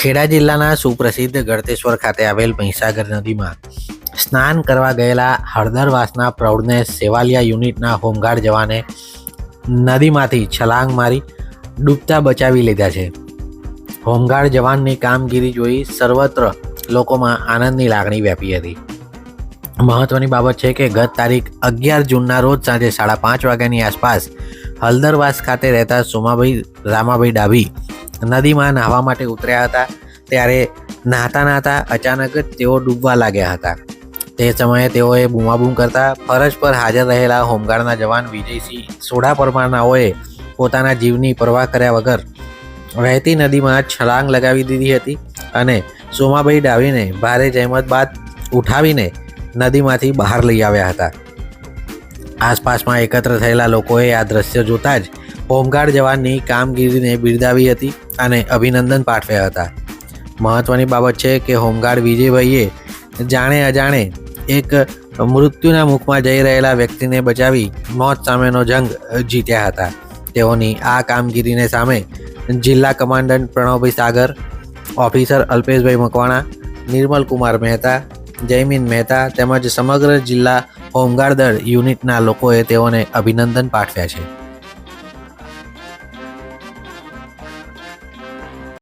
ખેડા જિલ્લાના સુપ્રસિદ્ધ ગળતેશ્વર ખાતે આવેલ મહીસાગર નદીમાં સ્નાન કરવા ગયેલા હળદરવાસના પ્રૌઢને સેવાલિયા યુનિટના હોમગાર્ડ જવાને નદીમાંથી છલાંગ મારી ડૂબતા બચાવી લીધા છે. હોમગાર્ડ જવાનની કામગીરી જોઈ સર્વત્ર લોકોમાં આનંદની લાગણી વ્યાપી હતી. મહત્વની બાબત છે કે ગત તારીખ અગિયાર જૂનના રોજ સાંજે સાડા પાંચ વાગ્યાની આસપાસ હલદરવાસ ખાતે રહેતા સોમાભાઈ, રામાભાઈ ડાભી નદીમાં નાહવા માટે ઉતર્યા હતા. ત્યારે નાહતા નાહતા અચાનક જ તેઓ ડૂબવા લાગ્યા હતા. તે સમયે તેઓએ બૂમાબૂમ કરતા ફરજ પર હાજર રહેલા હોમગાર્ડના જવાન વિજયસિંહ સોઢા પરમારનાઓએ પોતાના જીવની પરવાહ કર્યા વગર વહેતી નદીમાં છલાંગ લગાવી દીધી હતી અને સોમાભાઈ ડાવીને ભારે જહેમત બાદ ઉઠાવીને નદીમાંથી બહાર લઈ આવ્યા હતા. આસપાસમાં એકત્ર થયેલા લોકોએ આ દ્રશ્ય જોતા જ હોમગાર્ડ જવાનની કામગીરીને બિરદાવી હતી. અને અભિનંદન પાઠવ્યા હતા. મહત્વની બાબત છે કે હોમગાર્ડ વિજયભાઈએ જાણે અજાણે એક મૃત્યુના મુખમાં જઈ રહેલા વ્યક્તિને બચાવી મોત સામેનો જંગ જીત્યા હતા. તેઓની આ કામગીરીને સામે જિલ્લા કમાન્ડન્ટ પ્રણવભાઈ સાગર, ઓફિસર અલ્પેશભાઈ મકવાણા, નિર્મલ કુમાર મહેતા, જયમીન મહેતા તેમજ સમગ્ર જિલ્લા હોમગાર્ડ દળ યુનિટના લોકોએ તેઓને અભિનંદન પાઠવ્યા છે.